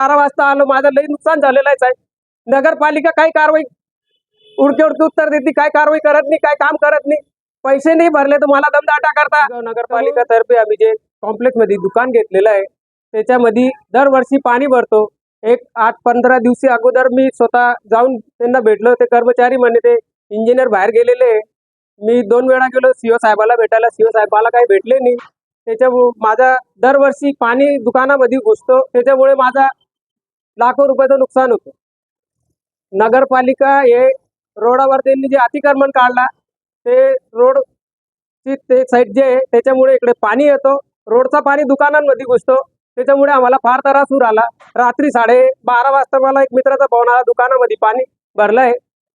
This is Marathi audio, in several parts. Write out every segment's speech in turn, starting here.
बारा वाजता आलो माझं लई नुकसान झालेलं आहे साहेब. नगरपालिका काही कारवाई? उडके उडके उत्तर देते काय कारवाई करत नाही काय काम करत नाही. पैसे नाही भरले तर मला दमदाटा करता. नगरपालिका तर्फे आम्ही जे कॉम्प्लेक्समध्ये दुकान घेतलेलं आहे त्याच्यामध्ये दरवर्षी पाणी भरतो. एक आठ पंधरा दिवशी अगोदर मी स्वतः जाऊन त्यांना भेटलो. ते कर्मचारी म्हणे ते इंजिनियर बाहेर गेलेले आहे. मी दोन वेळा गेलो सीओ साहेबाला भेटायला. सीओ साहेबाला काही भेटले नाही. त्याच्यामुळे माझा दरवर्षी पाणी दुकानामध्ये घुसतो. त्याच्यामुळे माझा लाखो रुपयाचं नुकसान होतं. नगरपालिका हे रोडावर त्यांनी जे अतिक्रमण काढला ते रोड ची ते साईड जे आहे त्याच्यामुळे इकडे पाणी येतो. रोडचा पाणी दुकानांमध्ये घुसतो. त्याच्यामुळे आम्हाला फार त्रास उर आला रात्री साडे बारा वाजता मला एक मित्राचा फोन आला दुकानामध्ये पाणी भरलंय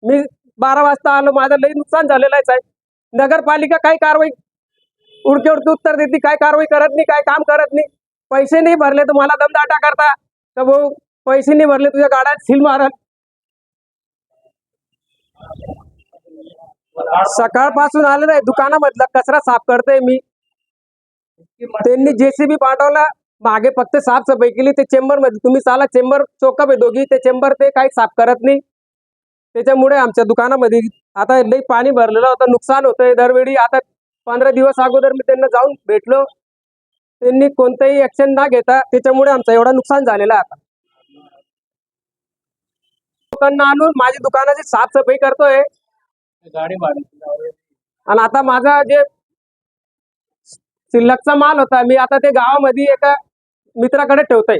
मी बारा वाजता आलो माझं लई नुकसान झालेलं आहे साहेब. नगरपालिका काही कारवाई? उडके उडके उत्तर देते काय कारवाई करत नाही काय काम करत नाही. पैसे नाही भरले तर मला दमदाटा करता. तर भाऊ पैसे नाही भरले तुझ्या गाड्यात सील मारल. सकाळपासून आलं नाही दुकानामधला कचरा साफ करतोय मी. त्यांनी जेसीबी पाठवला मागे फक्त साफसफाई केली ते चेंबरमध्ये तुम्ही चाला चेंबर चोकप आहे दोघी ते चेंबर ते काही साफ करत नाही. त्याच्यामुळे आमच्या दुकानामध्ये आता लई पाणी भरलेलं होतं नुकसान होतंय दरवेळी. आता पंधरा दिवस अगोदर मी त्यांना जाऊन भेटलो. त्यांनी कोणतंही ऍक्शन ना घेता त्याच्यामुळे आमचं एवढं नुकसान झालेलं आहे आता. लोकांना आणून माझी दुकानाची साफसफाई करतोय. आणि आता माझा जे शिल्लकचा माल होता मी आता ते गावामध्ये एका मित्राकडे ठेवतोय.